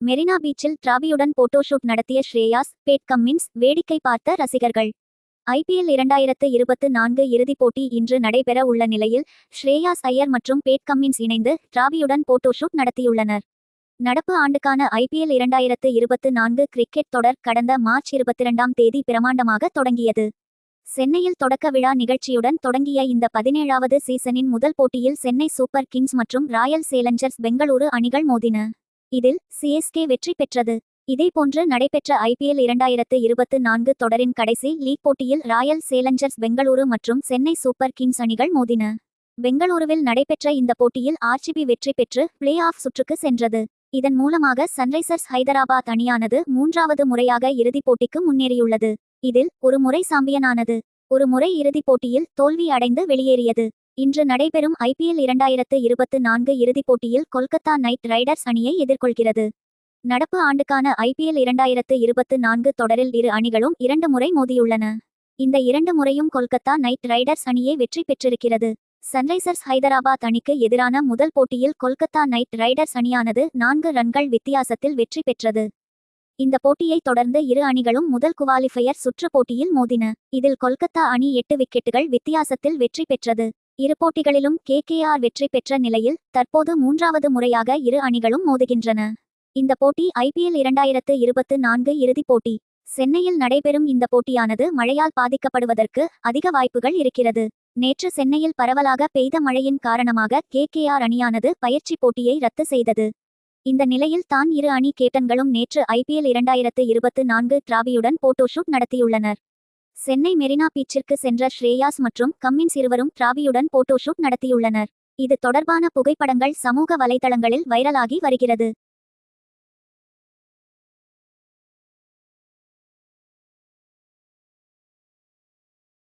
மெரினா பீச்சில் டிராவியுடன் போட்டோஷூட் நடத்திய Shreyas Pat Cummins வேடிக்கை பார்த்த ரசிகர்கள். ஐபிஎல் இரண்டாயிரத்து இருபத்து நான்கு இறுதிப் போட்டி இன்று நடைபெற உள்ள நிலையில் ஸ்ரேயாஸ் ஐயர் மற்றும் பேட் கம்மின்ஸ் இணைந்து டிராவியுடன் போட்டோஷூட் நடத்தியுள்ளனர். நடப்பு ஆண்டுக்கான ஐபிஎல் இரண்டாயிரத்து இருபத்து நான்கு கிரிக்கெட் தொடர் கடந்த மார்ச் இருபத்திரண்டாம் தேதி பிரமாண்டமாக தொடங்கியது. சென்னையில் தொடக்க விழா நிகழ்ச்சியுடன் தொடங்கிய இந்த பதினேழாவது சீசனின் முதல் போட்டியில் சென்னை சூப்பர் கிங்ஸ் மற்றும் ராயல் சேலஞ்சர்ஸ் பெங்களூரு அணிகள் மோதின. இதில் சிஎஸ்கே வெற்றி பெற்றது. இதேபோன்று நடைபெற்ற ஐபிஎல் இரண்டாயிரத்து இருபத்து நான்கு தொடரின் கடைசி லீக் போட்டியில் ராயல் சேலஞ்சர்ஸ் பெங்களூரு மற்றும் சென்னை சூப்பர் கிங்ஸ் அணிகள் மோதின. பெங்களூருவில் நடைபெற்ற இந்த போட்டியில் ஆர்சிபி வெற்றி பெற்று பிளே ஆஃப் சுற்றுக்கு சென்றது. இதன் மூலமாக சன்ரைசர்ஸ் ஹைதராபாத் அணியானது மூன்றாவது முறையாக இறுதிப் போட்டிக்கு முன்னேறியுள்ளது. இதில் ஒரு முறை சாம்பியனானது. ஒரு முறை இறுதிப் போட்டியில் தோல்வி அடைந்து வெளியேறியது. இன்று நடைபெறும் ஐபிஎல் இரண்டாயிரத்து இருபத்து நான்கு இறுதிப் போட்டியில் கொல்கத்தா நைட் ரைடர்ஸ் அணியை எதிர்கொள்கிறது. நடப்பு ஆண்டுக்கான ஐபிஎல் இரண்டாயிரத்து இருபத்து நான்கு தொடரில் இரு அணிகளும் இரண்டு முறை மோதியுள்ளன. இந்த இரண்டு முறையும் கொல்கத்தா நைட் ரைடர்ஸ் அணியே வெற்றி பெற்றிருக்கிறது. சன்ரைசர்ஸ் ஹைதராபாத் அணிக்கு எதிரான முதல் போட்டியில் கொல்கத்தா நைட் ரைடர்ஸ் அணியானது நான்கு ரன்கள் வித்தியாசத்தில் வெற்றி பெற்றது. இந்த போட்டியை தொடர்ந்து இரு அணிகளும் முதல் குவாலிஃபையர் சுற்று போட்டியில் மோதின. இதில் கொல்கத்தா அணி எட்டு விக்கெட்டுகள் வித்தியாசத்தில் வெற்றி பெற்றது. இரு போட்டிகளிலும் கேகேஆர் வெற்றி பெற்ற நிலையில் தற்போது மூன்றாவது முறையாக இரு அணிகளும் மோதுகின்றன. இந்த போட்டி ஐபிஎல் இரண்டாயிரத்து இருபத்து நான்கு இறுதிப் போட்டி. சென்னையில் நடைபெறும் இந்த போட்டியானது மழையால் பாதிக்கப்படுவதற்கு அதிக வாய்ப்புகள் இருக்கிறது. நேற்று சென்னையில் பரவலாக பெய்த மழையின் காரணமாக கே கேஆர் அணியானது பயிற்சி போட்டியை ரத்து செய்தது. இந்த நிலையில் தான் இரு அணி கேப்டன்களும் நேற்று ஐபிஎல் இரண்டாயிரத்து இருபத்து நான்கு டிராவியுடன் போட்டோஷூட் நடத்தியுள்ளனர். சென்னை மெரினா பீச்சிற்கு சென்ற ஸ்ரேயாஸ் மற்றும் கம்மின்ஸ் இருவரும் டிராவியுடன் போட்டோஷூட் நடத்தியுள்ளனர். இது தொடர்பான புகைப்படங்கள் சமூக வலைதளங்களில் வைரலாகி வருகிறது.